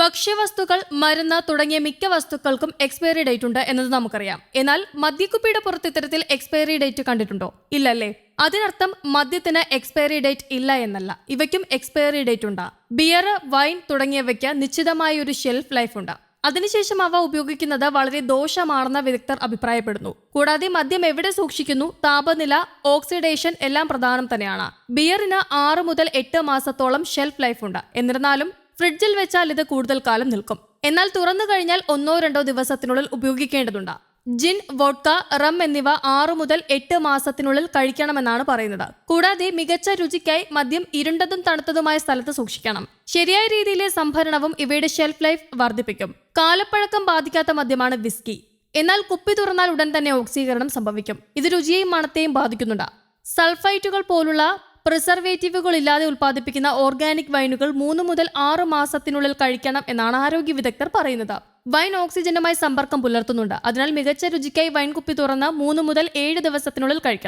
ഭക്ഷ്യവസ്തുക്കൾ മരുന്ന് തുടങ്ങിയ മിക്ക വസ്തുക്കൾക്കും എക്സ്പയറി ഡേറ്റ് ഉണ്ട് എന്നത് നമുക്കറിയാം. എന്നാൽ മദ്യക്കുപ്പിയുടെ പുറത്ത് ഇത്തരത്തിൽ എക്സ്പയറി ഡേറ്റ് കണ്ടിട്ടുണ്ടോ? ഇല്ലല്ലേ? അതിനർത്ഥം മദ്യത്തിന് എക്സ്പയറി ഡേറ്റ് ഇല്ല എന്നല്ല. ഇവയ്ക്കും എക്സ്പയറി ഡേറ്റ് ഉണ്ട്. ബിയർ വൈൻ തുടങ്ങിയവയ്ക്ക് നിശ്ചിതമായ ഒരു ഷെൽഫ് ലൈഫ് ഉണ്ട്. അതിനുശേഷം അവ ഉപയോഗിക്കുന്നത് വളരെ ദോഷമാണെന്ന് വിദഗ്ധർ അഭിപ്രായപ്പെടുന്നു. കൂടാതെ മദ്യം എവിടെ സൂക്ഷിക്കുന്നു? താപനില ഓക്സിഡേഷൻ എല്ലാം പ്രധാനം തന്നെയാണ്. ബിയറിന് ആറ് മുതൽ എട്ട് മാസത്തോളം ഷെൽഫ് ലൈഫ് ഉണ്ട്. എന്നിരുന്നാലും ഫ്രിഡ്ജിൽ വെച്ചാൽ ഇത് കൂടുതൽ കാലം നിൽക്കും. എന്നാൽ തുറന്നു കഴിഞ്ഞാൽ ഒന്നോ രണ്ടോ ദിവസത്തിനുള്ളിൽ ഉപയോഗിക്കേണ്ടതുണ്ട്. ജിൻ വോഡ്ക റം എന്നിവ ആറു മുതൽ എട്ട് മാസത്തിനുള്ളിൽ കഴിക്കണമെന്നാണ് പറയുന്നത്. കൂടാതെ മികച്ച രുചിക്കായി മദ്യം ഇരുണ്ടതും തണുത്തതുമായ സ്ഥലത്ത് സൂക്ഷിക്കണം. ശരിയായ രീതിയിലെ സംഭരണവും ഇവയുടെ ഷെൽഫ് ലൈഫ് വർദ്ധിപ്പിക്കും. കാലപ്പഴക്കം ബാധിക്കാത്ത മദ്യമാണ് വിസ്കി എന്നാൽ കുപ്പി തുറന്നാൽ ഉടൻ തന്നെ ഓക്സീകരണം സംഭവിക്കും. ഇത് രുചിയെയും മണത്തെയും ബാധിക്കുന്നുണ്ട്. സൾഫൈറ്റുകൾ പോലുള്ള പ്രിസർവേറ്റീവുകൾ ഇല്ലാതെ ഉൽപ്പാദിപ്പിക്കുന്ന ഓർഗാനിക് വൈനുകൾ മൂന്ന് മുതൽ ആറ് മാസത്തിനുള്ളിൽ കഴിക്കണം എന്നാണ് ആരോഗ്യ വിദഗ്ധർ പറയുന്നത്. വൈൻ ഓക്സിജനുമായി സമ്പർക്കം പുലർത്തുന്നുണ്ട്. അതിനാൽ മികച്ച രുചിക്കായി വൈൻ കുപ്പി തുറന്ന് മൂന്ന് മുതൽ ഏഴ് ദിവസത്തിനുള്ളിൽ കഴിക്കണം.